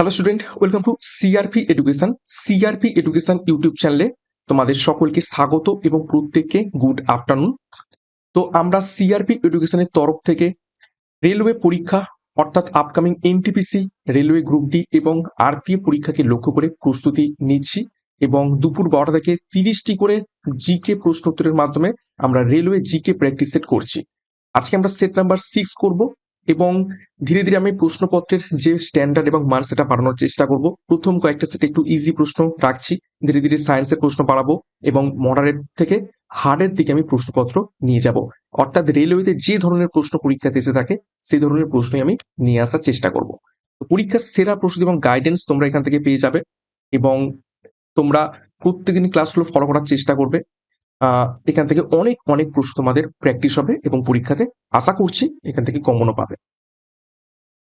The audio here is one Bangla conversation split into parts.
Hello student welcome to CRP education CRP education YouTube চ্যানেলে তোমাদের সকলকে স্বাগত এবং প্রত্যেককে গুড আফটারনুন তো আমরা সিআরপি এডুকেশনের তরফ থেকে রেলওয়ে পরীক্ষা, অর্থাৎ upcoming NTPC railway group D এবং আরপিএ পরীক্ষাকে লক্ষ্য করে প্রস্তুতি নিচ্ছি এবং দুপুর বারোটা থেকে তিরিশটি করে জিকে প্রশ্ন উত্তরের মাধ্যমে আমরা রেলওয়ে জিকে প্র্যাকটিস সেট করছি। আজকে আমরা সেট নাম্বার সিক্স করব। এবং ধীরে ধীরে আমি প্রশ্নপত্রের যে স্ট্যান্ডার্ড এবং মান সেটা বাড়ানোর চেষ্টা করব। প্রথম কয়েকটা সেটা একটু ইজি প্রশ্ন রাখছি। ধীরে ধীরে সায়েন্সের প্রশ্ন বাড়াবো এবং মডারেট থেকে হার্ডের দিকে আমি প্রশ্নপত্র নিয়ে যাব। অর্থাৎ রেলওয়েতে যে ধরনের প্রশ্ন পরীক্ষাতে এসে থাকে সেই ধরনের প্রশ্নই আমি নিয়ে আসার চেষ্টা করব। পরীক্ষার সেরা প্রস্তুতি এবং গাইডেন্স তোমরা এখান থেকে পেয়ে যাবে এবং তোমরা প্রত্যেকদিন ক্লাসগুলো ফলো করার চেষ্টা করবে। এখান থেকে অনেক অনেক প্রশ্ন তোমাদের প্র্যাকটিস হবে এবং পরীক্ষাতে আশা করছি এখান থেকে কমনও পাবে।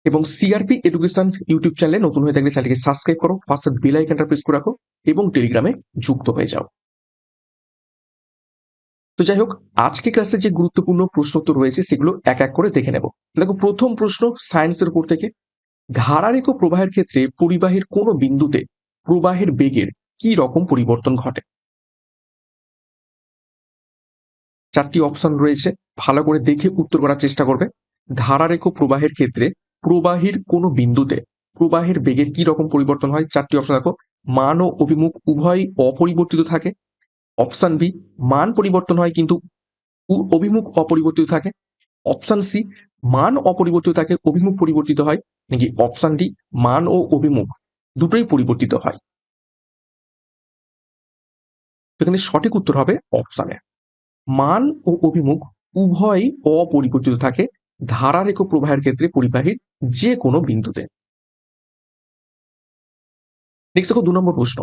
এবং সিআরপি এডুকেশন ইউটিউব চ্যানেলে নতুন হয়ে থাকলে চ্যানেলকে সাবস্ক্রাইব করো, পাশে বেল আইকনটা প্রেস করে রাখো এবং টেলিগ্রামে যুক্ত হয়ে যাও। তো যাই হোক, আজকে ক্লাসে যে গুরুত্বপূর্ণ প্রশ্ন উত্তর রয়েছে সেগুলো এক এক করে দেখে নেব। দেখো, প্রথম প্রশ্ন সায়েন্সের উপর থেকে ধারারেখ প্রবাহের ক্ষেত্রে পরিবাহের কোন বিন্দুতে প্রবাহের বেগের কি রকম পরিবর্তন ঘটে? চারটি অপশন রয়েছে। ভালো করে দেখে উত্তর করার চেষ্টা করবে। ধারারেখ প্রবাহের ক্ষেত্রে প্রবাহের কোনো বিন্দুতে প্রবাহের বেগের কি রকম পরিবর্তন হয়? চারটি অপশন দেখো। মান ও অভিমুখ উভয়ই অপরিবর্তিত থাকে। অপশন বি মান পরিবর্তন হয় কিন্তু অভিমুখ অপরিবর্তিত থাকে। অপশন সি মান অপরিবর্তিত থাকে, অভিমুখ পরিবর্তিত হয়। নাকি অপশন ডি মান ও অভিমুখ দুটোই পরিবর্তিত হয়। এখানে সঠিক উত্তর হবে অপশনে মান ও অভিমুখ উভয়ই অপরিবর্তিত থাকে ধারারেখ প্রবাহের ক্ষেত্রে পরিবাহীর যে কোনো বিন্দুতে। নেক্সট দেখো দু নম্বর প্রশ্ন।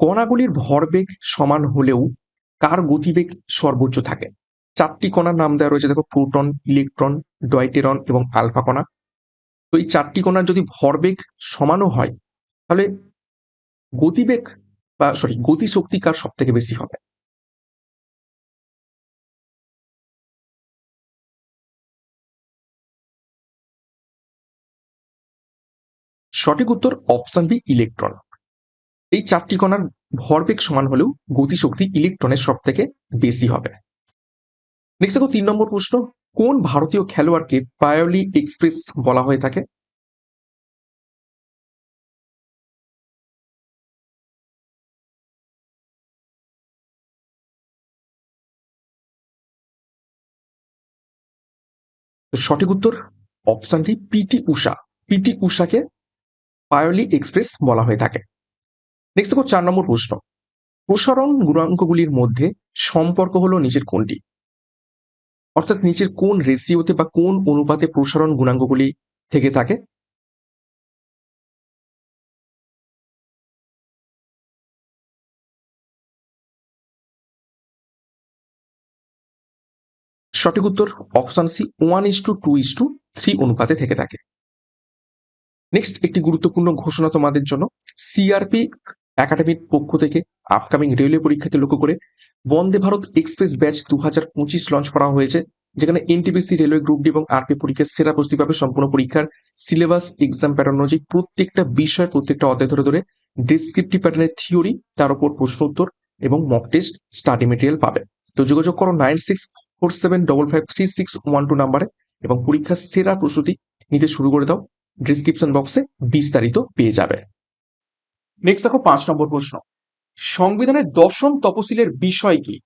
কণাগুলির ভরবেগ সমান হলেও কার গতিবেগ সর্বোচ্চ থাকে? চারটি কণার নাম দেওয়া রয়েছে, দেখো প্রোটন, ইলেকট্রন, ডয়টেরন এবং আলফা কণা। তো এই চারটি কণার যদি ভরবেগ সমানও হয়, তাহলে গতিবেগ বা সরি গতিশক্তি কার সব থেকে বেশি হবে? সঠিক উত্তর অপশন বি ইলেকট্রন এই চারটি কণার ভরবেগ সমান হলেও গতিশক্তি ইলেকট্রনের সব থেকে বেশি হবে। নেক্সট দেখো তিন নম্বর প্রশ্ন, কোন ভারতীয় খেলোয়াড়কে পায়োলি এক্সপ্রেস বলা হয়ে থাকে? সঠিক উত্তর অপশনটি পিটি উষা পিটি উষাকে পায়োলি এক্সপ্রেস বলা হয়ে থাকে। নেক্সট দেখো চার নম্বর প্রশ্ন। প্রসারণ গুণাঙ্কগুলির মধ্যে সম্পর্ক হলো নিচের কোনটি? অর্থাৎ নিচের কোন রেশিওতে বা কোন অনুপাতে প্রসারণ গুণাঙ্কগুলি থেকে থাকে? সঠিক উত্তর option C one is to two is to three অনুপাতে থেকে থাকে। নেক্সট একটি গুরুত্বপূর্ণ ঘোষণা তোমাদের জন্য। সিআরপি একাডেমির পক্ষ থেকে আপকামিং রেলওয়ে পরীক্ষাকে লক্ষ্য করে বন্দে ভারত এক্সপ্রেস ব্যাচ দু হাজার পঁচিশ লঞ্চ করা হয়েছে, যেখানে এনটিপিসি রেলওয়ে গ্রুপ ডি এবং আরপি পরীক্ষার সেরা প্রস্তুতি পাবে সম্পূর্ণ পরীক্ষার সিলেবাস এক্সাম প্যাটার্ন অনুযায়ী প্রত্যেকটা বিষয় প্রত্যেকটা অধ্যায় ধরে ধরে ডিসক্রিপটিভ প্যাটার্নের থিওরি তার উপর প্রশ্ন উত্তর এবং মক টেস্ট স্টাডি মেটেরিয়াল পাবে। তো যোগাযোগ করো nine six four seven double five three six one two নাম্বারে এবং পরীক্ষার সেরা প্রস্তুতি নিতে শুরু করে দাও। ডিসক্রিপশন বক্সে বিস্তারিত পেয়ে যাবে। নেক্সট দেখো পাঁচ নম্বর প্রশ্ন। সংবিধানের দশম তপশিলের বিষয় কি?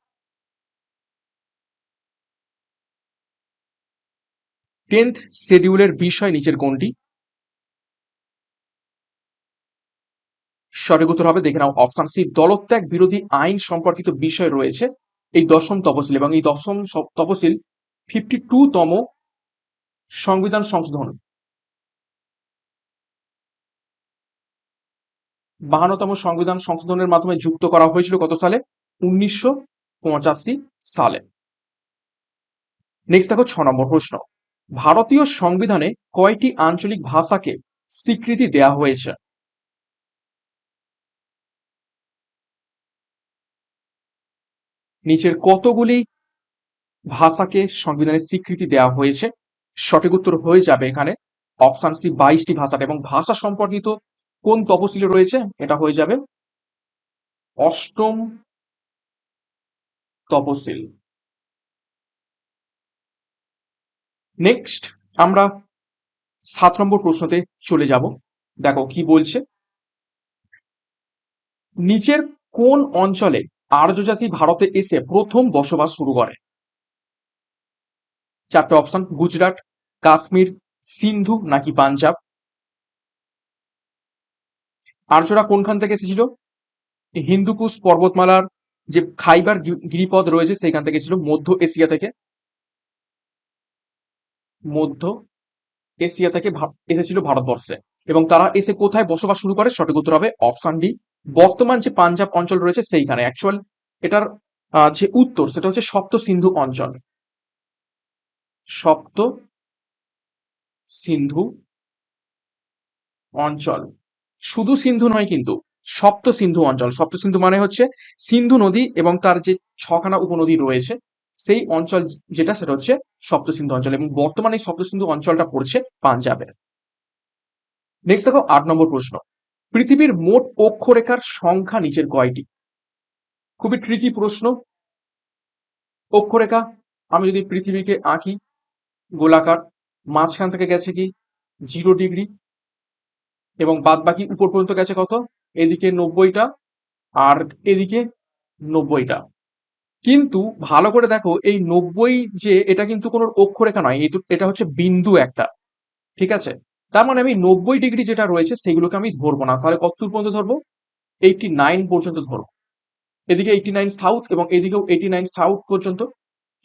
টেন্থ শিডিউলের বিষয় নিচের কোনটি? সঠিক উত্তর হবে, দেখে নাও অপশন সি দলত্যাগ বিরোধী আইন সম্পর্কিত বিষয় রয়েছে এই দশম তপশিল এবং এই দশম তপশিল ফিফটি টু তম সংবিধান সংশোধন। বাহান্নতম সংবিধান সংশোধনের মাধ্যমে যুক্ত করা হয়েছিল কত সালে? উনিশশো পঁচাশি সালে। নেক্সট দেখো ছ নম্বর প্রশ্ন। ভারতীয় সংবিধানে কয়টি আঞ্চলিক ভাষাকে স্বীকৃতি দেয়া হয়েছে? নিচের কতগুলি ভাষাকে সংবিধানের স্বীকৃতি দেওয়া হয়েছে? সঠিক উত্তর হয়ে যাবে এখানে। অপশন সি, বাইশটি ভাষাটা এবং ভাষা সম্পর্কিত কোন তপশিলে রয়েছে? এটা হয়ে যাবে অষ্টম তপশিল নেক্সট আমরা সাত নম্বর প্রশ্নতে চলে যাব। দেখো কি বলছে? নিচের কোন অঞ্চলে আর্য জাতি ভারতে এসে প্রথম বসবাস শুরু করে? চারটে অপশন গুজরাট, কাশ্মীর, সিন্ধু নাকি পাঞ্জাব? আর্যরা কোনখান থেকে এসেছিল? হিন্দুকুশ পর্বতমালার যে খাইবার গি- গিরিপথ রয়েছে সেখান থেকে ছিল মধ্য এশিয়া থেকে। মধ্য এশিয়া থেকে এসেছিল ভারতবর্ষে। এবং তারা এসে কোথায় বসবাস শুরু করে সঠিক উত্তর হবে অপশন ডি বর্তমান যে পাঞ্জাব অঞ্চল রয়েছে সেইখানে। অ্যাকচুয়াল এটার যে উত্তর সেটা হচ্ছে সপ্ত সিন্ধু অঞ্চল। সপ্ত সিন্ধু অঞ্চল। শুধু সিন্ধু নয় কিন্তু সপ্ত সিন্ধু অঞ্চল। সপ্ত সিন্ধু মানে হচ্ছে সিন্ধু নদী এবং তার যে ছখানা উপনদী রয়েছে, সেই অঞ্চল যেটা, সেটা হচ্ছে সপ্ত সিন্ধু অঞ্চল এবং বর্তমানে এই সপ্ত সিন্ধু অঞ্চলটা পড়ছে পাঞ্জাবের। নেক্সট দেখো আট নম্বর প্রশ্ন। পৃথিবীর মোট অক্ষরেখার সংখ্যা নিচের কয়টি? খুবই ট্রিকি প্রশ্ন। অক্ষরেখা, আমি যদি পৃথিবীকে আঁকি, গোলাকার, মাঝখান থেকে গেছে কি? জিরো ডিগ্রি এবং বাদ বাকি উপর পর্যন্ত গেছে কত? এদিকে নব্বইটা আর এদিকে নব্বইটা। কিন্তু ভালো করে দেখো, এই নব্বই যে, এটা কিন্তু কোনো অক্ষরেখা নয়, এই এটা হচ্ছে বিন্দু একটা, ঠিক আছে? তার মানে আমি নব্বই ডিগ্রি যেটা রয়েছে, সেগুলোকে আমি ধরবো না। তাহলে কত পর্যন্ত ধরবো? এইটি নাইন পর্যন্ত ধরবো। এদিকে এইটি নাইন সাউথ এবং এদিকেও এইটি নাইন সাউথ পর্যন্ত,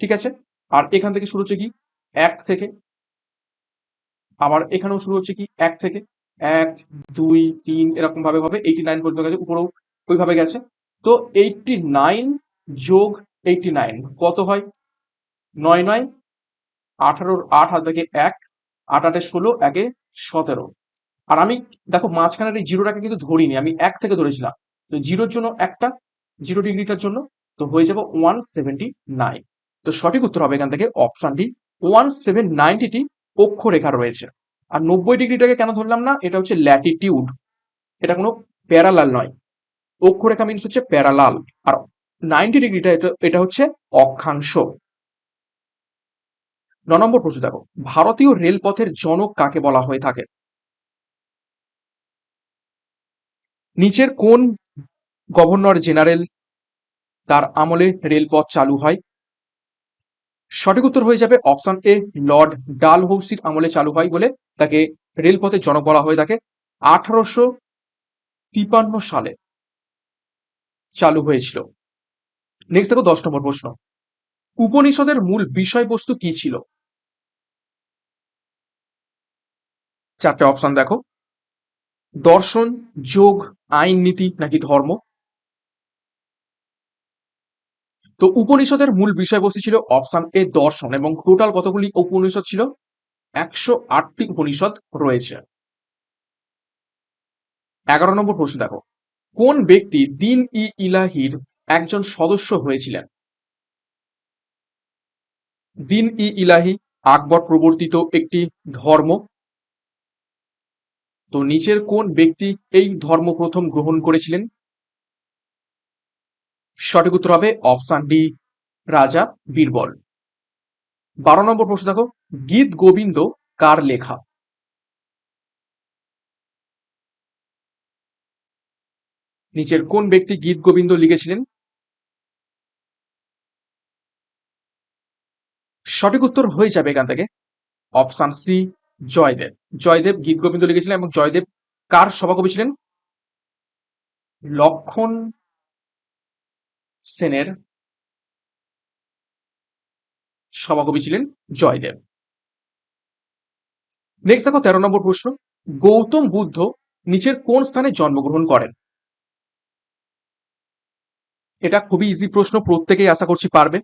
ঠিক আছে? আর এখান থেকে শুরু হচ্ছে কি? এক থেকে। আবার এখানেও শুরু হচ্ছে কি? এক থেকে। এক, দুই, তিন এরকম ভাবে ভাবে এইটি নাইন পর্যন্ত গেছে, উপরেও ওইভাবে গেছে। তো এইটটি নাইন যোগ এইটটি নাইন কত হয়? নয় নয়, আঠারোর আট হাত থেকে এক, আট আটে ষোলো, একে সতেরো। আর আমি, দেখো মাঝখানের এই জিরোটাকে কিন্তু ধরিনি, আমি এক থেকে ধরেছিলাম। তো জিরোর জন্য একটা, জিরো ডিগ্রিটার জন্য, তো হয়ে যাবে ওয়ান সেভেন্টি নাইন তো সঠিক উত্তর হবে এখান থেকে অপশন ডি ওয়ান সেভেন নাইনটিটি অক্ষরেখা রয়েছে। আর নব্বই ডিগ্রিটাকে কেন ধরলাম না? এটা হচ্ছে ল্যাটিটিউড এটা কোনো প্যারালাল নয়। অক্ষরেখা মিনস হচ্ছে প্যারালাল আর নাইনটি ডিগ্রিটা এটা এটা হচ্ছে অক্ষাংশ। ন নম্বর প্রশ্ন দেখো। ভারতীয় রেলপথের জনক কাকে বলা হয়ে থাকে? নিচের কোন গভর্নর জেনারেল? তার আমলে রেলপথ চালু হয়। সঠিক উত্তর হয়ে যাবে অপশন এ লর্ড ডালহৌসির আমলে চালু হয় বলে তাকে রেলপথের জনক বলা হয়ে থাকে আঠারোশো তিপান্ন সালে চালু হয়েছিল। নেক্সট দেখো দশ নম্বর প্রশ্ন। উপনিষদের মূল বিষয়বস্তু কি ছিল? চারটে অপশন দেখো। দর্শন, যোগ, আইন, নীতি নাকি ধর্ম? তো উপনিষদের মূল বিষয়বস্তু ছিল অপশন এ দর্শন এবং টোটাল কতগুলি উপনিষদ ছিল? একশো আটটি উপনিষদ রয়েছে। এগারো নম্বর প্রশ্ন দেখো। কোন ব্যক্তি দিন ই ইলাহির একজন সদস্য হয়েছিলেন? দিন ই ইলাহি আকবর প্রবর্তিত একটি ধর্ম। তো নিচের কোন ব্যক্তি এই ধর্ম প্রথম গ্রহণ করেছিলেন? সঠিক উত্তর হবে অপশান ডি, রাজা বীরবল। বারো নম্বর প্রশ্ন দেখো, গীত গোবিন্দ কার লেখা? নিচের কোন ব্যক্তি গীত গোবিন্দ লিখেছিলেন? সঠিক উত্তর হয়ে যাবে এখান থেকে। Option C, Joydeb. জয়দেব গীত গোবিন্দ লিখেছিলেন এবং জয়দেব কার সভাকবি ছিলেন? লক্ষণ সেনের সভাকবি ছিলেন জয়দেব। নেক্সট দেখো তেরো নম্বর প্রশ্ন। গৌতম বুদ্ধ নিচের কোন স্থানে জন্মগ্রহণ করেন? এটা খুবই ইজি প্রশ্ন, প্রত্যেকেই আশা করছি পারবে।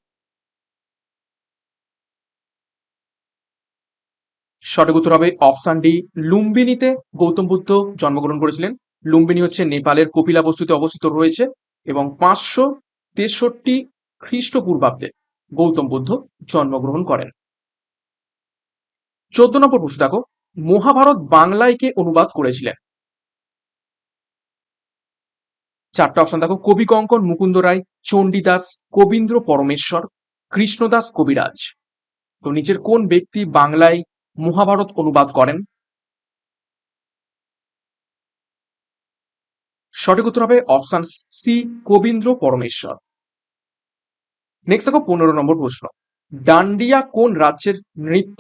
সঠিক উত্তর হবে অপশন ডি লুম্বিনীতে গৌতম বুদ্ধ জন্মগ্রহণ করেছিলেন। লুম্বিনী হচ্ছে নেপালের কপিলা বস্তুতে অবস্থিত রয়েছে এবং পাঁচশো তেষট্টি খ্রিস্টপূর্বাব্দে গৌতম বুদ্ধ জন্মগ্রহণ করেন। চোদ্দ নম্বর প্রশ্ন দেখো, মহাভারত বাংলায় কে অনুবাদ করেছিলেন? চারটা অপশন দেখো, কবি কঙ্কন মুকুন্দ রায়, চণ্ডীদাস, কবীন্দ্র পরমেশ্বর, কৃষ্ণদাস কবিরাজ। তো নিচের কোন ব্যক্তি বাংলায় মহাভারত অনুবাদ করেন? সঠিক উত্তর হবে অপশন সি, কবীন্দ্র পরমেশ্বর। নেক্সট দেখো পনেরো নম্বর প্রশ্ন। ডান্ডিয়া কোন রাজ্যের নৃত্য?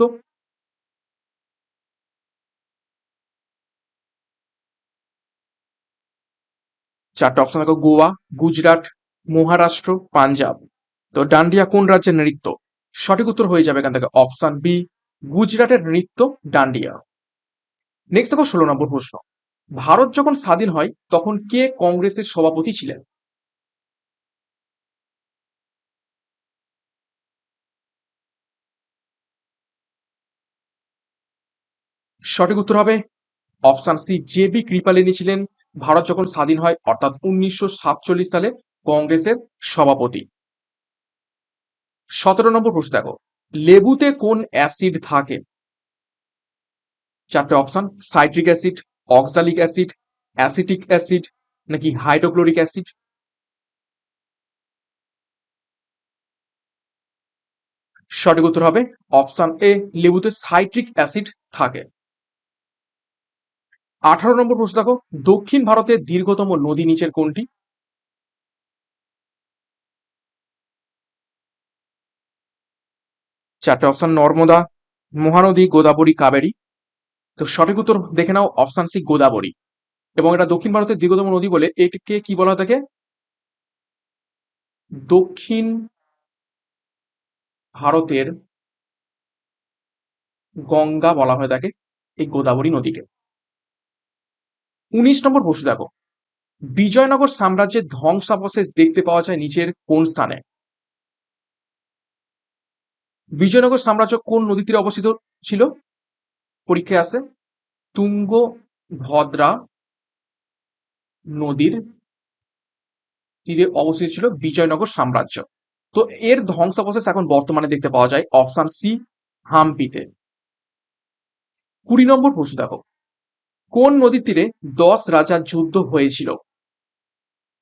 চারটা অপশন দেখো, গোয়া, গুজরাট, মহারাষ্ট্র, পাঞ্জাব। তো ডান্ডিয়া কোন রাজ্যের নৃত্য? সঠিক উত্তর হয়ে যাবে এখান থেকে অপশন বি, গুজরাটের নৃত্য ডান্ডিয়া। নেক্সট দেখো ষোলো নম্বর প্রশ্ন। ভারত যখন স্বাধীন হয়, তখন কে কংগ্রেসের সভাপতি ছিলেন? সঠিক উত্তর হবে option C, J B Kripalani ছিলেন ভারত যখন স্বাধীন হয়, অর্থাৎ উনিশশো সাতচল্লিশ সালে কংগ্রেসের সভাপতি। সতেরো নম্বর প্রশ্ন দেখো, লেবুতে কোন অ্যাসিড থাকে? চারটে option, citric acid oxalic acid acetic acid নাকি হাইড্রোক্লোরিক অ্যাসিড সঠিক উত্তর হবে অপশন এ, লেবুতে সাইট্রিক অ্যাসিড থাকে। আঠারো নম্বর প্রশ্ন দেখো, দক্ষিণ ভারতের দীর্ঘতম নদী নিচের কোনটি? চারটে অপশন, নর্মদা, মহানদী, গোদাবরী, কাবেরী। তো সঠিক উত্তর দেখে নাও, অপশন সি গোদাবরী। এবং এটা দক্ষিণ ভারতের দীর্ঘতম নদী বলে এটিকে কি বলা থাকে দক্ষিণ ভারতের গঙ্গা বলা হয় থাকে এই গোদাবরী নদীকে। উনিশ নম্বর প্রশ্ন দেখো, বিজয়নগর সাম্রাজ্যের ধ্বংসাবশেষ দেখতে পাওয়া যায় নিচের কোন স্থানে? বিজয়নগর সাম্রাজ্য কোন নদী তীরে অবস্থিত ছিল? পরীক্ষায় আসে তুঙ্গ ভদ্রা নদীর তীরে অবস্থিত ছিল বিজয়নগর সাম্রাজ্য। তো এর ধ্বংসাবশেষ এখন বর্তমানে দেখতে পাওয়া যায় অপশন সি, হাম্পিতে। কুড়ি নম্বর প্রশ্ন দেখো। কোন নদীর তীরে দশ রাজার যুদ্ধ হয়েছিল?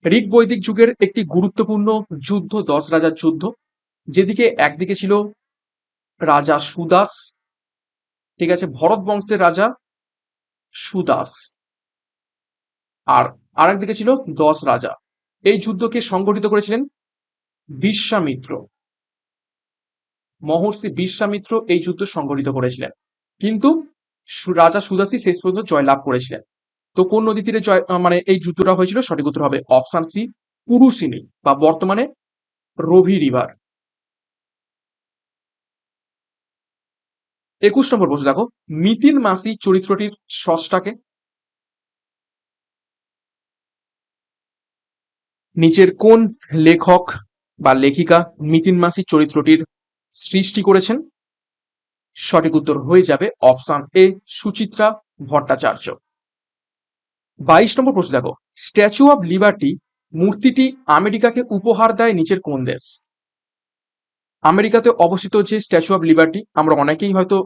ঋগ বৈদিক যুগের একটি গুরুত্বপূর্ণ যুদ্ধ, দশ রাজার যুদ্ধ। যেদিকে একদিকে ছিল রাজা সুদাস ঠিক আছে, ভরত বংশের রাজা সুদাস। আর আরেকদিকে ছিল দশ রাজা। এই যুদ্ধকে সংগঠিত করেছিলেন বিশ্বামিত্র। মহর্ষি বিশ্বামিত্র এই যুদ্ধ সংগঠিত করেছিলেন। কিন্তু রাজা সুদাসি শেষ পর্যন্ত জয়লাভ করেছিলেন। তো কোন নদী তীরে জয় মানে এই যুদ্ধটা হয়েছিল সঠিক উত্তর হবে অপশন সি পুরুষিনী বা বর্তমানে রভি রিভার। একুশ নম্বর প্রশ্ন, দেখো মিতিন মাসি চরিত্রটির স্রষ্টাকে নিচের কোন লেখক বা লেখিকা মিতিন মাসি চরিত্রটির সৃষ্টি করেছেন? সঠিক উত্তর হয়ে যাবে অপশন এ, সুচিত্রা ভট্টাচার্য। বাইশ নম্বর প্রশ্ন, দেখো, স্ট্যাচু অব লিবার্টি মূর্তিটি আমেরিকাকে উপহার দেয় নিচের কোন দেশ? আমেরিকাতে অবস্থিত যে স্ট্যাচু অব লিবার্টি, আমরা অনেকেই হয়তো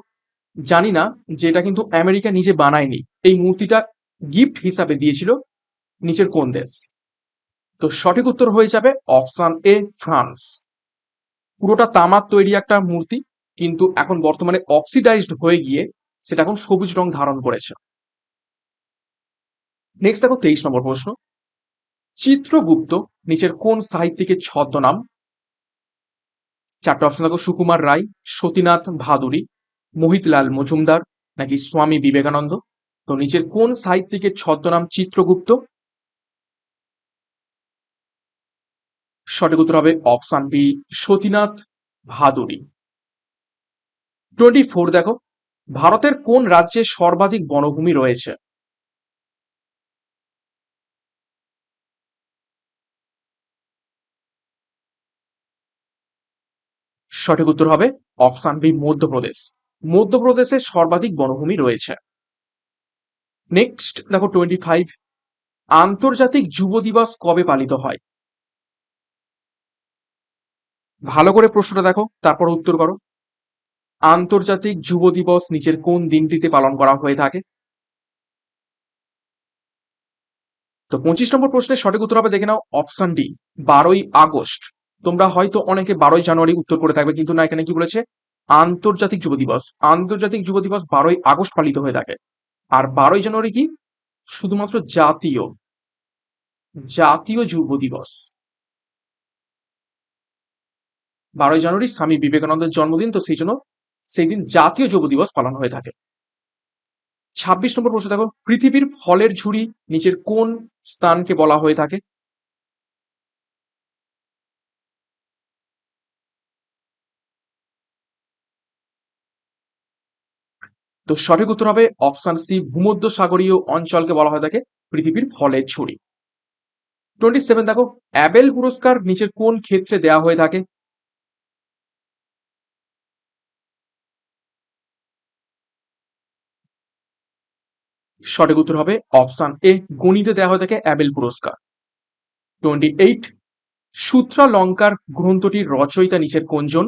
জানি না যে এটা কিন্তু আমেরিকা নিজে বানায়নি। এই মূর্তিটা গিফট হিসাবে দিয়েছিল নিচের কোন দেশ। তো সঠিক উত্তর হয়ে যাবে অপশন এ, ফ্রান্স। পুরোটা তামার তৈরি একটা মূর্তি, কিন্তু এখন বর্তমানে অক্সিডাইজড হয়ে গিয়ে সেটা এখন সবুজ রং ধারণ করেছে। নেক্সট দেখো তেইশ নম্বর প্রশ্ন। চিত্রগুপ্ত নিচের কোন সাহিত্যিকের ছদ্মনাম চারটা অপশন দেখো সুকুমার রায় সতীনাথ ভাদুরী মোহিতলাল মজুমদার নাকি স্বামী বিবেকানন্দ তো নিচের কোন সাহিত্যিকের ছদ্মনাম চিত্রগুপ্ত? সঠিক উত্তর হবে option B Satinath Bhaduri twenty four দেখো, ভারতের কোন রাজ্যে সর্বাধিক বনভূমি রয়েছে? সঠিক উত্তর হবে অপশান বি, মধ্যপ্রদেশ। মধ্যপ্রদেশে সর্বাধিক বনভূমি রয়েছে। নেক্সট দেখো টোয়েন্টি ফাইভ আন্তর্জাতিক যুব দিবস কবে পালিত হয়? ভালো করে প্রশ্নটা দেখো, তারপর উত্তর করো। আন্তর্জাতিক যুব দিবস নিচের কোন দিনটিতে পালন করা হয়ে থাকে? তো পঁচিশ নম্বর প্রশ্নের সঠিক উত্তর হবে, দেখে নাও, অপশন ডি, বারোই আগস্ট। তোমরা হয়তো অনেকে বারোই জানুয়ারি উত্তর করে থাকবে, কিন্তু না, এখানে কি বলেছে? আন্তর্জাতিক যুব দিবস। আন্তর্জাতিক যুব দিবস বারোই আগস্ট পালিত হয়ে থাকে। আর বারোই জানুয়ারি কি? শুধুমাত্র জাতীয় জাতীয় যুব দিবস। বারোই জানুয়ারি স্বামী বিবেকানন্দের জন্মদিন, তো সেই জন্য সেই দিন জাতীয় যুব দিবস পালন হয়ে থাকে। ছাব্বিশ নম্বর প্রশ্ন দেখো, পৃথিবীর ফলের ঝুড়ি নিচের কোন স্থানকে বলা হয়ে থাকে? তো সঠিক উত্তর হবে অপশন সি ভূমধ্য সাগরীয় অঞ্চলকে বলা হয়ে থাকে পৃথিবীর ফলের ঝুড়ি টোয়েন্টি সেভেন দেখো, অ্যাবেল পুরস্কার নিচের কোন ক্ষেত্রে দেওয়া হয়ে থাকে? সঠিক উত্তর হবে অপশন এ, গণিতে দেওয়া হয়ে থাকে অ্যাবেল পুরস্কার। টোয়েন্টি এইট সূত্রালঙ্কার গ্রন্থটির রচয়িতা নিচের কোনজন?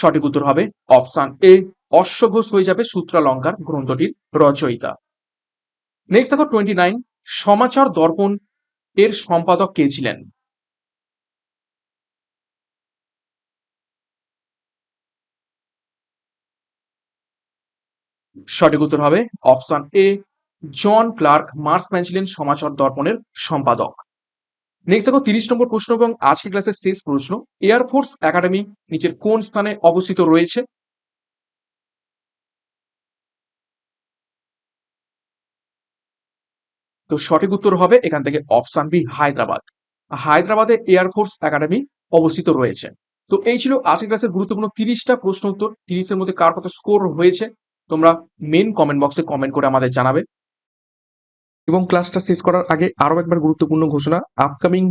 সঠিক উত্তর হবে অপশন এ, অশ্বঘোষ হয়ে যাবে সূত্রালঙ্কার গ্রন্থটির রচয়িতা। নেক্সট দেখো টোয়েন্টি নাইন সমাচার দর্পণ এর সম্পাদক কে ছিলেন? সঠিক উত্তর হবে option A, John Clark Marshman ছিলেন সমাচার দর্পণের সম্পাদক। নেক্সট দেখো, তিরিশ নম্বর প্রশ্ন এবং আজকে ক্লাসের শেষ প্রশ্ন। এয়ারফোর্স একাডেমি নিচের কোন স্থানে অবস্থিত রয়েছে? তো সঠিক উত্তর হবে এখান থেকে অপশন বি হায়দ্রাবাদ। হায়দ্রাবাদে এয়ারফোর্স একাডেমি অবস্থিত রয়েছে। তো এই ছিল আজকে ক্লাসের গুরুত্বপূর্ণ তিরিশটা প্রশ্ন উত্তর। তিরিশের মধ্যে কার কত স্কোর হয়েছে? তোমরা মেন কমেন্ট বক্সে কমেন্ট করে আমাদের জানাবে। এবং ক্লাসটা শেষ করার আগে আরও একবার গুরুত্বপূর্ণ ঘোষণা upcoming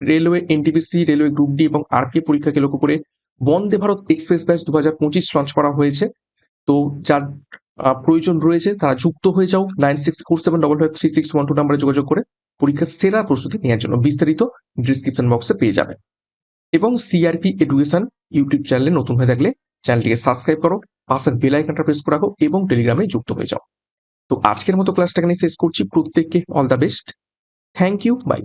railway NTPC railway group D এবং আরপি পরীক্ষাকে লক্ষ্য করে বন্দে ভারত এক্সপ্রেস ব্যাচ দু হাজার পঁচিশ লঞ্চ করা হয়েছে। তো যার প্রয়োজন রয়েছে, তারা যুক্ত হয়ে যাও nine six four seven double five three six one two নাম্বারে যোগাযোগ করে পরীক্ষার সেরা প্রস্তুতি নেওয়ার জন্য বিস্তারিত ডিসক্রিপশন বক্সে পেয়ে যাবে। এবং সিআরপি এডুকেশন ইউটিউব চ্যানেলে নতুন হয়ে থাকলে চ্যানেলটিকে সাবস্ক্রাইব করো, পাশের বেল আইকনটা প্রেস করে রাখো এবং টেলিগ্রামে যুক্ত হয়ে যাও। তো আজকের মতো ক্লাসটাকে আমি শেষ করছি। প্রত্যেককে all the best thank you bye